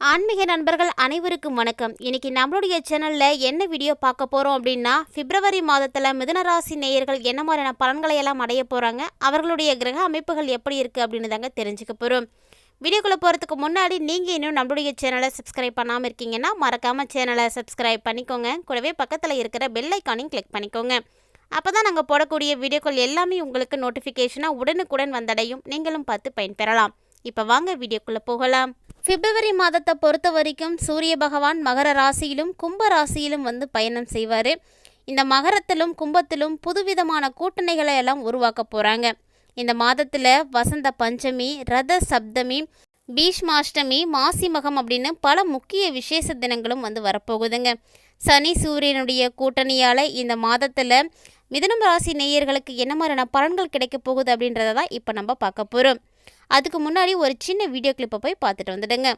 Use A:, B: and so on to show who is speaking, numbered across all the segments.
A: ஆன்மீக நண்பர்கள் அனைவருக்கும் வணக்கம். இன்னைக்கு நம்மளுடைய சேனலில் என்ன வீடியோ பார்க்க போகிறோம் அப்படின்னா பிப்ரவரி மாதத்தில் மிதுனராசி நேயர்கள் என்ன மாதிரியான பலன்களை எல்லாம் அடைய போகிறாங்க அவர்களுடைய கிரக அமைப்புகள் எப்படி இருக்குது அப்படின்னு தாங்க தெரிஞ்சுக்க போகிறோம் வீடியோக்குள்ளே போகிறதுக்கு முன்னாடி நீங்கள் இன்னும் நம்மளுடைய சேனலை சப்ஸ்கிரைப் பண்ணாமல் இருக்கீங்கன்னா மறக்காமல் சேனலை சப்ஸ்கிரைப் பண்ணிக்கோங்க. கூடவே பக்கத்தில் இருக்கிற பெல் ஐக்கானையும் கிளிக் பண்ணிக்கோங்க. அப்போ தான் நாங்கள் போடக்கூடிய வீடியோக்கள் எல்லாமே உங்களுக்கு நோட்டிஃபிகேஷனாக உடனுக்குடன் வந்தடையும். நீங்களும் பார்த்து பயன்பெறலாம். இப்போ வாங்க வீடியோக்குள்ளே போகலாம். பிப்ரவரி மாதத்தை பொறுத்த வரைக்கும் சூரிய பகவான் மகர ராசியிலும் கும்ப ராசியிலும் வந்து பயணம் செய்வார். இந்த மகரத்திலும் கும்பத்திலும் புதுவிதமான கூட்டணிகளை எல்லாம் உருவாக்க போகிறாங்க இந்த மாதத்தில் வசந்த பஞ்சமி ரத சப்தமி பீஷ்மாஷ்டமி மாசி மகம் அப்படின்னு பல முக்கிய விசேஷ தினங்களும் வந்து வரப்போகுதுங்க. சனி சூரியனுடைய கூட்டணியால் இந்த மாதத்தில் மிதனம் ராசி நேயர்களுக்கு என்ன மாதிரியான பலன்கள் கிடைக்க போகுது அப்படின்றத தான் இப்போ நம்ம பார்க்க போகிறோம் அதுக்கு முன்னாடி ஒரு சின்ன வீடியோ கிளிப்பை போய் பார்த்துட்டு வந்துடுங்க.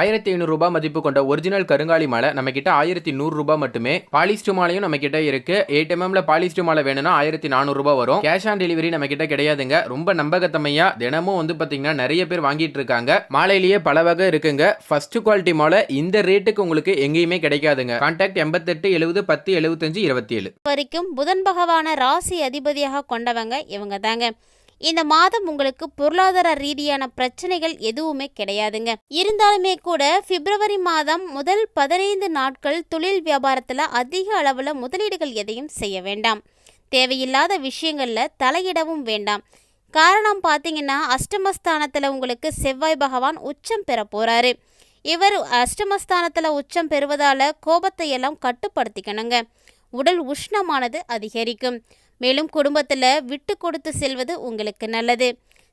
B: ஆயிரத்தி ஐநூறுரூபா மதிப்பு கொண்ட ஒரிஜினல் கருங்காலி மாலை நம்ம கிட்ட ஆயிரத்தி நூறுரூபா மட்டுமே. பாலிஸ்டு மாலையும் நம்ம கிட்ட இருக்கு எயிட் எம்எம்ல பாலிஸ்டு மாலை வேணும்னா ஆயிரத்தி நானூறுரூபா வரும். கேஷ் ஆன் டெலிவரி நம்ம கிட்ட கிடையாதுங்க. ரொம்ப நம்பகத்தமையா தினமும் வந்து பாத்தீங்கன்னா நிறைய பேர் வாங்கிட்டு இருக்காங்க. மாலையிலேயே பல வகை இருக்குங்க. ஃபர்ஸ்ட் குவாலிட்டி மாலை இந்த ரேட்டுக்கு உங்களுக்கு எங்கேயுமே கிடைக்காதுங்க. கான்டாக்ட் எண்பத்தெட்டு எழுபது பத்து எழுபத்தஞ்சு இருபத்தி ஏழு
A: வரைக்கும் புதன் பகவான ராசி அதிபதியாக கொண்டவங்க இவங்க தாங்க இந்த மாதம் உங்களுக்கு பொருளாதார ரீதியான பிரச்சனைகள் எதுவுமே கிடையாதுங்க. இருந்தாலுமே கூட பிப்ரவரி மாதம் முதல் பதினைந்து நாட்கள் தொழில் வியாபாரத்தில் அதிக அளவில் முதலீடுகள் எதையும் செய்ய வேண்டாம். தேவையில்லாத விஷயங்களில் தலையிடவும் வேண்டாம். காரணம் பார்த்தீங்கன்னா அஷ்டமஸ்தானத்தில் உங்களுக்கு செவ்வாய் பகவான் உச்சம் பெற போகிறாரு இவர் அஷ்டமஸ்தானத்தில் உச்சம் பெறுவதால் கோபத்தை எல்லாம் கட்டுப்படுத்திக்கணுங்க. உடல் உஷ்ணமானது அதிகரிக்கும். மேலும் குடும்பத்தில் விட்டு கொடுத்து செல்வது உங்களுக்கு நல்லது.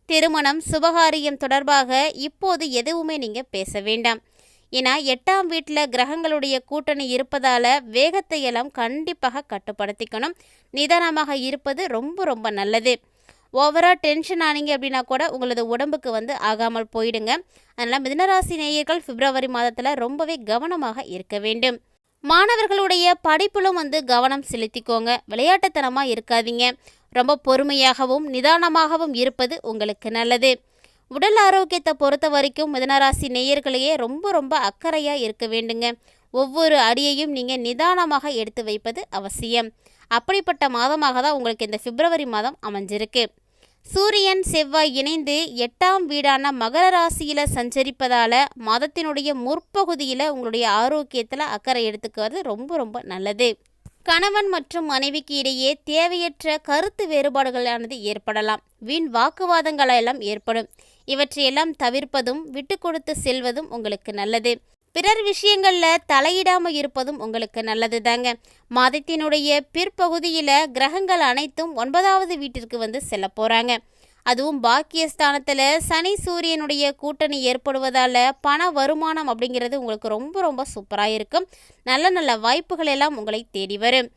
A: திருமணம் சுபகாரியம் தொடர்பாக இப்போது எதுவுமே நீங்கள் பேச வேண்டாம். ஏன்னா எட்டாம் வீட்டில் கிரகங்களுடைய கூட்டணி இருப்பதால் வேகத்தை எல்லாம் கண்டிப்பாக கட்டுப்படுத்திக்கணும். நிதானமாக இருப்பது ரொம்ப ரொம்ப நல்லது. ஓவராக டென்ஷன் ஆனீங்க அப்படின்னா கூட உங்களது உடம்புக்கு வந்து ஆகாமல் போயிடுங்க. அதனால் மிதனராசி நேயர்கள் பிப்ரவரி மாதத்தில் ரொம்பவே கவனமாக இருக்க வேண்டும். மாணவர்களுடைய படிப்பிலும் வந்து கவனம் செலுத்திக்கோங்க. விளையாட்டுத்தனமாக இருக்காதீங்க. ரொம்ப பொறுமையாகவும் நிதானமாகவும் இருப்பது உங்களுக்கு நல்லது. உடல் ஆரோக்கியத்தை பொறுத்த வரைக்கும் மிதனராசி நேயர்களையே ரொம்ப ரொம்ப அக்கறையாக இருக்க வேண்டுங்க. ஒவ்வொரு அடியையும் நீங்கள் நிதானமாக எடுத்து வைப்பது அவசியம். அப்படிப்பட்ட மாதமாக தான் உங்களுக்கு இந்த பிப்ரவரி மாதம் அமைஞ்சிருக்கு. சூரியன் செவ்வாய் இணைந்து எட்டாம் வீடான மகர ராசியில் சஞ்சரிப்பதால் மாதத்தினுடைய முற்பகுதியில் உங்களுடைய ஆரோக்கியத்தில் அக்கறை எடுத்துக்கிறது ரொம்ப ரொம்ப நல்லது. கணவன் மற்றும் மனைவிக்கு இடையே தேவையற்ற கருத்து வேறுபாடுகளானது ஏற்படலாம். வீண் வாக்குவாதங்களெல்லாம் ஏற்படும். இவற்றையெல்லாம் தவிர்ப்பதும் விட்டு கொடுத்து செல்வதும் உங்களுக்கு நல்லது. பிறர் விஷயங்களில் தலையிடாமல் இருப்பதும் உங்களுக்கு நல்லது தாங்க மாதத்தினுடைய பிற்பகுதியில் கிரகங்கள் அனைத்தும் ஒன்பதாவது வீட்டிற்கு வந்து செல்ல போகிறாங்க அதுவும் பாக்கியஸ்தானத்தில் சனி சூரியனுடைய கூட்டணி ஏற்படுவதால் பண வருமானம் அப்படிங்கிறது உங்களுக்கு ரொம்ப ரொம்ப சூப்பராக இருக்கும். நல்ல நல்ல வாய்ப்புகள் எல்லாம் உங்களை தேடி வரும்.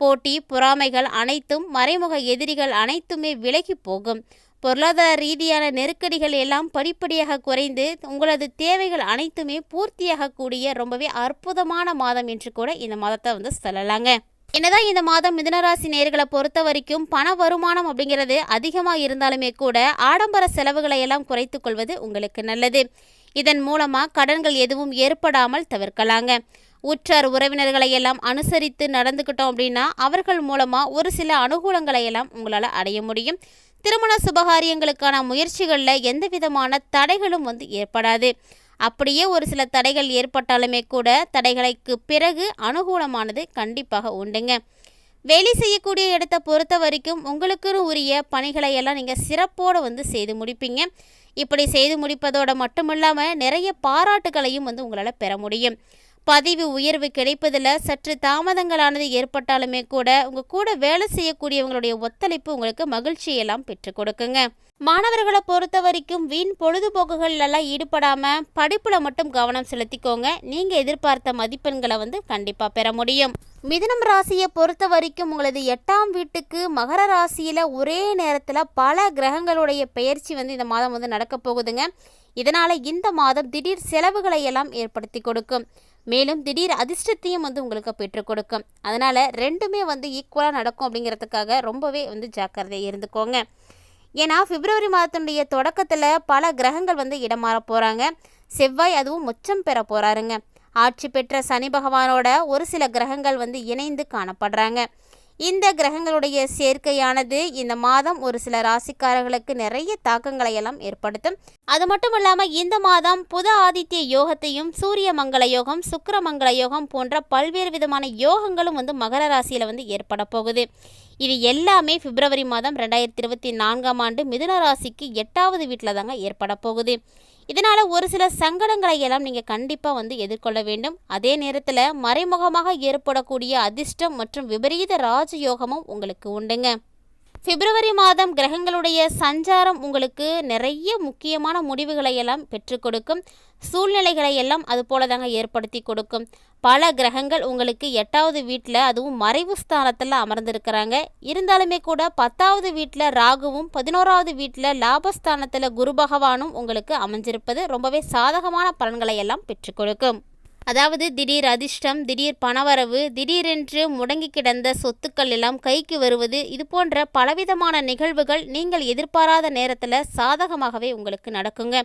A: போட்டி பொறாமைகள் அனைத்தும் மறைமுக எதிரிகள் அனைத்துமே விலகி போகும். பொருளாதார ரீதியான நெருக்கடிகள் எல்லாம் படிப்படியாக குறைந்து உங்களது தேவைகள் அனைத்துமே பூர்த்தியாகக்கூடிய ரொம்பவே அற்புதமான மாதம் என்று கூட இந்த மாதத்தை வந்து சொல்லலாங்க. என்னதான் இந்த மாதம் மிதனராசி நேர்களை பொறுத்த வரைக்கும் பண வருமானம் அப்படிங்கிறது அதிகமாக இருந்தாலுமே கூட ஆடம்பர செலவுகளை எல்லாம் குறைத்து கொள்வது உங்களுக்கு நல்லது. இதன் மூலமாக கடன்கள் எதுவும் ஏற்படாமல் தவிர்க்கலாங்க. உற்றார் உறவினர்களை எல்லாம் அனுசரித்து நடந்துக்கிட்டோம் அப்படின்னா அவர்கள் மூலமாக ஒரு சில அனுகூலங்களை எல்லாம் உங்களால் அடைய முடியும். திருமண சுபகாரியங்களுக்கான முயற்சிகளில் எந்த விதமான தடைகளும் வந்து ஏற்படாது. அப்படியே ஒரு சில தடைகள் ஏற்பட்டாலுமே கூட தடைகளுக்கு பிறகு அனுகூலமானது கண்டிப்பாக உண்டுங்க. வேலை செய்யக்கூடிய இடத்தை பொறுத்த வரைக்கும் உங்களுக்குன்னு உரிய பணிகளை எல்லாம் நீங்கள் சிறப்போடு வந்து செய்து முடிப்பீங்க. இப்படி செய்து முடிப்பதோடு மட்டுமில்லாமல் நிறைய பாராட்டுகளையும் வந்து உங்களால் பெற முடியும். பதவி உயர்வு கிடைப்பதில் சற்று தாமதங்களானது ஏற்பட்டாலுமே கூட உங்கள் கூட வேலை செய்யக்கூடியவங்களுடைய ஒத்துழைப்பு உங்களுக்கு மகிழ்ச்சியெல்லாம் பெற்றுக் கொடுக்குங்க. மாணவர்களை பொறுத்த வரைக்கும் வீண் பொழுதுபோக்குகள்லாம் ஈடுபடாமல் படிப்பில் மட்டும் கவனம் செலுத்திக்கோங்க. நீங்கள் எதிர்பார்த்த மதிப்பெண்களை வந்து கண்டிப்பாக பெற முடியும். மிதுனம் ராசியை பொறுத்த வரைக்கும் உங்களது எட்டாம் வீட்டுக்கு மகர ராசியில் ஒரே நேரத்தில் பல கிரகங்களுடைய பெயர்ச்சி வந்து இந்த மாதம் வந்து நடக்க போகுதுங்க. இதனால் இந்த மாதம் திடீர் செலவுகளை எல்லாம் ஏற்படுத்தி கொடுக்கும். மேலும் திடீர் அதிர்ஷ்டத்தையும் வந்து உங்களுக்கு பெற்றுக் கொடுக்கும். அதனால் ரெண்டுமே வந்து ஈக்குவலாக நடக்கும் அப்படிங்கிறதுக்காக ரொம்பவே வந்து ஜாக்கிரதையாக இருந்துக்கோங்க. ஏன்னா பிப்ரவரி மாதத்தினுடைய தொடக்கத்தில் பல கிரகங்கள் வந்து இடமாற போகிறாங்க செவ்வாய் அதுவும் உச்சம் பெற போகிறாருங்க ஆட்சி பெற்ற சனி பகவானோட ஒரு சில கிரகங்கள் வந்து இணைந்து காணப்படுறாங்க. இந்த கிரகங்களுடைய சேர்க்கையானது இந்த மாதம் ஒரு சில ராசிக்காரர்களுக்கு நிறைய தாக்கங்களை எல்லாம் ஏற்படுத்தும். அது மட்டும் இல்லாமல் இந்த மாதம் புத ஆதித்ய யோகத்தையும் சூரிய மங்கள யோகம் சுக்கர மங்கள யோகம் போன்ற பல்வேறு விதமான யோகங்களும் வந்து மகர ராசியில் வந்து ஏற்பட போகுது. இது எல்லாமே பிப்ரவரி மாதம் ரெண்டாயிரத்தி இருபத்தி நான்காம் ஆண்டு மிதுன ராசிக்கு எட்டாவது வீட்டில் தாங்க ஏற்பட போகுது. இதனால் ஒரு சில சங்கடங்களை எல்லாம் நீங்கள் கண்டிப்பாக வந்து எதிர்கொள்ள வேண்டும். அதே நேரத்தில் மறைமுகமாக ஏற்படக்கூடிய அதிர்ஷ்டம் மற்றும் விபரீத ராஜயோகமும் உங்களுக்கு உண்டுங்க. பிப்ரவரி மாதம் கிரகங்களுடைய சஞ்சாரம் உங்களுக்கு நிறைய முக்கியமான முடிவுகளை எல்லாம் பெற்றுக் கொடுக்கும். சூழ்நிலைகளை எல்லாம் அது போல தாங்க ஏற்படுத்தி கொடுக்கும். பல கிரகங்கள் உங்களுக்கு எட்டாவது வீட்டில் அதுவும் மறைவு ஸ்தானத்தில் அமர்ந்திருக்கிறாங்க. இருந்தாலுமே கூட பத்தாவது வீட்டில் ராகுவும் பதினோராவது வீட்டில் லாபஸ்தானத்தில் குரு பகவானும் உங்களுக்கு அமைஞ்சிருப்பது ரொம்பவே சாதகமான பலன்களை எல்லாம் பெற்றுக் கொடுக்கும். அதாவது திடீர் அதிர்ஷ்டம் திடீர் பணவரவு திடீரென்று முடங்கி கிடந்த சொத்துக்கள் எல்லாம் கைக்கு வருவது இது போன்ற பலவிதமான நிகழ்வுகள் நீங்கள் எதிர்பாராத நேரத்தில் சாதகமாகவே உங்களுக்கு நடக்குங்க.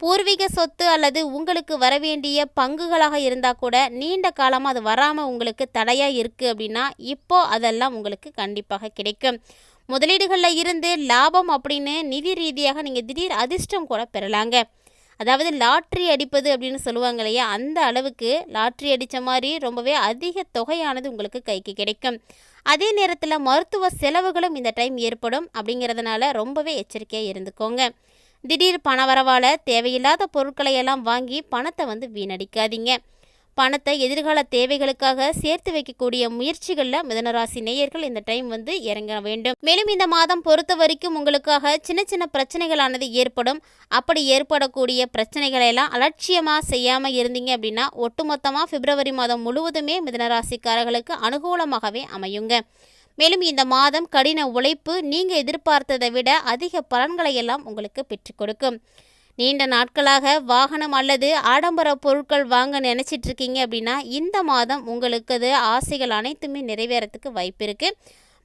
A: பூர்வீக சொத்து அல்லது உங்களுக்கு வரவேண்டிய பங்குகளாக இருந்தால் கூட நீண்ட காலமாக அது வராமல் உங்களுக்கு தடையாக இருக்குது அப்படின்னா இப்போ அதெல்லாம் உங்களுக்கு கண்டிப்பாக கிடைக்கும். முதலீடுகளில் இருந்து லாபம் அப்படின்னு நிதி ரீதியாக நீங்கள் திடீர் அதிர்ஷ்டம் கூட பெறலாங்க. அதாவது லாட்ரி அடிப்பது அப்படின்னு சொல்லுவாங்க இல்லையா அந்த அளவுக்கு லாட்ரி அடித்த மாதிரி ரொம்பவே அதிக தொகையானது உங்களுக்கு கைக்கு கிடைக்கும். அதே நேரத்தில் மருத்துவ செலவுகளும் இந்த டைம் ஏற்படும் அப்படிங்கிறதுனால ரொம்பவே எச்சரிக்கையாக இருந்துக்கோங்க. திடீர் பணவரவால் தேவையில்லாத பொருட்களை எல்லாம் வாங்கி பணத்தை வந்து வீணடிக்காதீங்க. பணத்தை எதிர்கால தேவைகளுக்காக சேர்த்து வைக்கக்கூடிய முயற்சிகளில் மிதனராசி நேயர்கள் இந்த டைம் வந்து இறங்க வேண்டும். மேலும் இந்த மாதம் பொறுத்த வரைக்கும் உங்களுக்காக சின்ன சின்ன பிரச்சனைகளானது ஏற்படும். அப்படி ஏற்படக்கூடிய பிரச்சனைகளை எல்லாம் அலட்சியமாக செய்யாமல் இருந்தீங்க அப்படின்னா ஒட்டுமொத்தமாக பிப்ரவரி மாதம் முழுவதுமே மிதனராசிக்காரர்களுக்கு அனுகூலமாகவே அமையுங்க. மேலும் இந்த மாதம் கடின உழைப்பு நீங்கள் எதிர்பார்த்ததை விட அதிக பலன்களை எல்லாம் உங்களுக்கு பெற்றுக் கொடுக்கும். நீண்ட நாட்களாக வாகனம் அல்லது ஆடம்பர பொருட்கள் வாங்க நினச்சிட்டு இருக்கீங்க அப்படின்னா இந்த மாதம் உங்களுக்கு அது ஆசைகள் அனைத்துமே நிறைவேறத்துக்கு வாய்ப்பு இருக்குது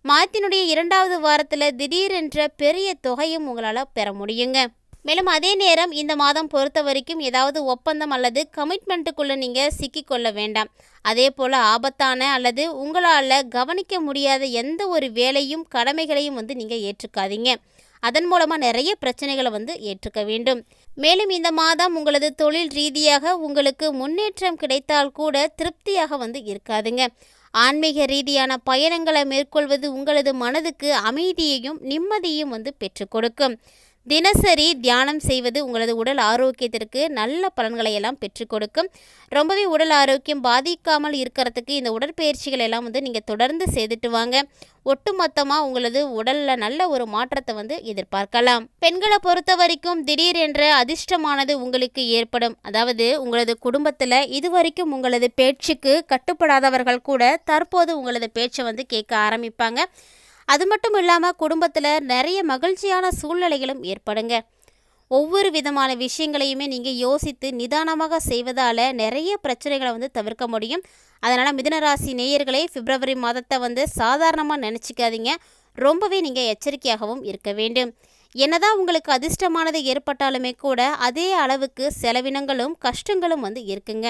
A: மாதத்தினுடைய இரண்டாவது வாரத்தில் திடீரென்ற பெரிய தொகையும் உங்களால் பெற முடியுங்க. மேலும் அதே நேரம் இந்த மாதம் பொறுத்த வரைக்கும் ஏதாவது ஒப்பந்தம் அல்லது கமிட்மெண்ட்டுக்குள்ளே நீங்கள் சிக்கிக்கொள்ள வேண்டாம். அதே போல் ஆபத்தான அல்லது உங்களால் கவனிக்க முடியாத எந்த ஒரு வேலையும் கடமைகளையும் வந்து நீங்கள் ஏற்றுக்காதீங்க. அதன் மூலமாக நிறைய பிரச்சனைகளை வந்து ஏற்றுக்க வேண்டும். மேலும் இந்த மாதம் உங்களது தொழில் ரீதியாக உங்களுக்கு முன்னேற்றம் கிடைத்தால் கூட திருப்தியாக வந்து இருக்காதுங்க. ஆன்மீக ரீதியான பயணங்களை மேற்கொள்வது உங்களது மனதுக்கு அமைதியையும் நிம்மதியையும் வந்து பெற்றுக் கொடுக்கும். தினசரி தியானம் செய்வது உங்களது உடல் ஆரோக்கியத்திற்கு நல்ல பலன்களை எல்லாம் பெற்றுக் கொடுக்கும். ரொம்பவே உடல் ஆரோக்கியம் பாதிக்காமல் இருக்கிறதுக்கு இந்த உடற்பயிற்சிகள் எல்லாம் வந்து நீங்கள் தொடர்ந்து செய்துட்டு வாங்க. ஒட்டுமொத்தமாக உங்களது உடலில் நல்ல ஒரு மாற்றத்தை வந்து எதிர்பார்க்கலாம். பெண்களை பொறுத்த வரைக்கும் திடீர் என்ற அதிர்ஷ்டமானது உங்களுக்கு ஏற்படும். அதாவது உங்களது குடும்பத்தில் இதுவரைக்கும் உங்களது பேச்சுக்கு கட்டுப்படாதவர்கள் கூட தற்போது உங்களது பேச்சை வந்து கேட்க ஆரம்பிப்பாங்க. அது மட்டும் இல்லாமல் குடும்பத்தில் நிறைய மகிழ்ச்சியான சூழ்நிலைகளும் ஏற்படுங்க. ஒவ்வொரு விதமான விஷயங்களையுமே நீங்கள் யோசித்து நிதானமாக செய்வதால் நிறைய பிரச்சனைகளை வந்து தவிர்க்க முடியும். அதனால் மிதனராசி நேயர்களே பிப்ரவரி மாதத்தை வந்து சாதாரணமாக நினச்சிக்காதீங்க. ரொம்பவே நீங்கள் எச்சரிக்கையாகவும் இருக்க வேண்டும். என்னதான் உங்களுக்கு அதிர்ஷ்டமானது ஏற்பட்டாலுமே கூட அதே அளவுக்கு செலவினங்களும் கஷ்டங்களும் வந்து இருக்குங்க.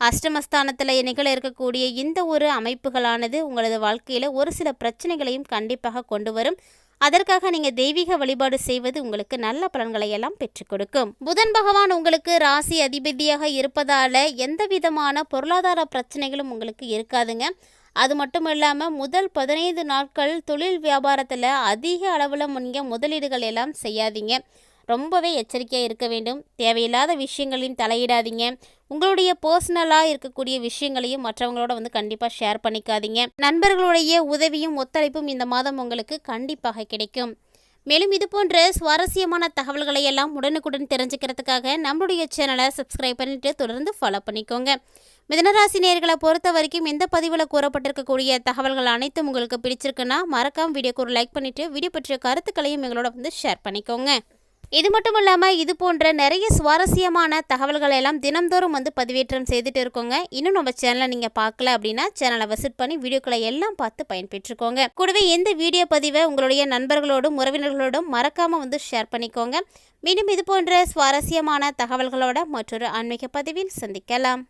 A: அஷ்டமஸ்தானத்தில் நிகழ இருக்கக்கூடிய இந்த ஒரு அமைப்புகளானது உங்களது வாழ்க்கையில் ஒரு சில பிரச்சனைகளையும் கண்டிப்பாக கொண்டு வரும். அதற்காக நீங்கள் தெய்வீக வழிபாடு செய்வது உங்களுக்கு நல்ல பலன்களை எல்லாம் பெற்றுக் கொடுக்கும். புதன் பகவான் உங்களுக்கு ராசி அதிபதியாக இருப்பதால எந்த விதமான பொருளாதார பிரச்சனைகளும் உங்களுக்கு இருக்காதுங்க. அது மட்டும் இல்லாமல் முதல் பதினைந்து நாட்கள் தொழில் வியாபாரத்தில் அதிக அளவில் நீங்கள் முதலீடுகள் எல்லாம் செய்யாதீங்க. ரொம்பவே எச்சரிக்கையாக இருக்க வேண்டும். தேவையில்லாத விஷயங்களையும் தலையிடாதீங்க. உங்களுடைய பர்சனலாக இருக்கக்கூடிய விஷயங்களையும் மற்றவங்களோட வந்து கண்டிப்பாக ஷேர் பண்ணிக்காதீங்க. நண்பர்களுடைய உதவியும் ஒத்துழைப்பும் இந்த மாதம் உங்களுக்கு கண்டிப்பாக கிடைக்கும். மேலும் இது போன்ற சுவாரஸ்யமான தகவல்களை எல்லாம் உடனுக்குடன் தெரிஞ்சுக்கிறதுக்காக நம்மளுடைய சேனலை சப்ஸ்கிரைப் பண்ணிட்டு தொடர்ந்து ஃபாலோ பண்ணிக்கோங்க. மிதனராசி நேர்களை பொறுத்த வரைக்கும் எந்த பதிவில் கூறப்பட்டிருக்கக்கூடிய தகவல்கள் அனைத்தும் உங்களுக்கு பிடிச்சிருக்குன்னா மறக்காம வீடியோக்கு ஒரு லைக் பண்ணிவிட்டு வீடியோ பற்றிய கருத்துக்களையும் எங்களோட வந்து ஷேர் பண்ணிக்கோங்க. இது மட்டும் இல்லாமல் இது போன்ற நிறைய சுவாரஸ்யமான தகவல்களை எல்லாம் தினம்தோறும் வந்து பதிவேற்றம் செய்துட்டு இருக்கோங்க. இன்னும் நம்ம சேனலை நீங்கள் பார்க்கல அப்படின்னா சேனலை விசிட் பண்ணி வீடியோக்களை எல்லாம் பார்த்து பயன்பெற்றுக்கோங்க. கூடவே எந்த வீடியோ பதிவை உங்களுடைய நண்பர்களோடும் உறவினர்களோடும் மறக்காமல் வந்து ஷேர் பண்ணிக்கோங்க. மீண்டும் இது போன்ற சுவாரஸ்யமான தகவல்களோட மற்றொரு ஆன்மீக பதிவில் சந்திக்கலாம்.